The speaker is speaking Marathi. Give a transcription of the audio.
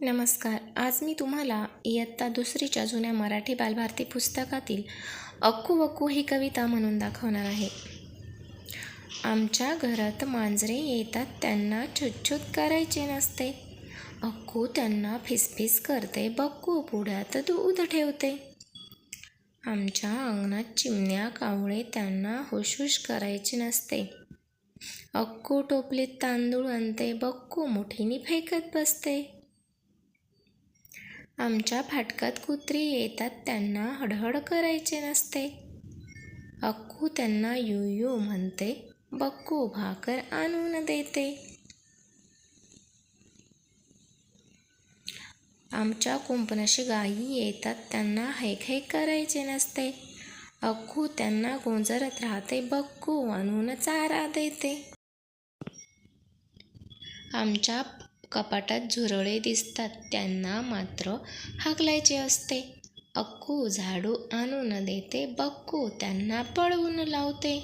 नमस्कार. आज मी तुम्हाला इयत्ता दुसरीच्या जुन्या मराठी बालभारती पुस्तकातील अक्कू वक्कू ही कविता म्हणून दाखवणार आहे. आमच्या घरात मांजरे येतात त्यांना छुच्छुत करायचे नसते. अक्कू त्यांना फिसफिस करते बक्कू पुढ्यात दूध ठेवते. आमच्या अंगणात चिमण्या कावळे त्यांना हुशहुश करायचे नसते. अक्कू टोपलीत तांदूळ आणते बक्कू मुठीने फेकत बसते. आमच्या फाटकात कुत्री येतात त्यांना हडहड करायचे नसते. अक्कू त्यांना यू यू म्हणते बक्कू भाकर आणून देते. आमच्या कुंपणाशी गायी येतात त्यांना हैक करायचे नसते. अक्कू त्यांना गोंजरत राहते बक्कू आणून चारा देते. आमच्या कपाटात झुरळे दिसतात. त्यांना मात्र हाकलायचे असते. अक्कू झाडू आणून देते. बक्कू त्यांना पळवून लावते.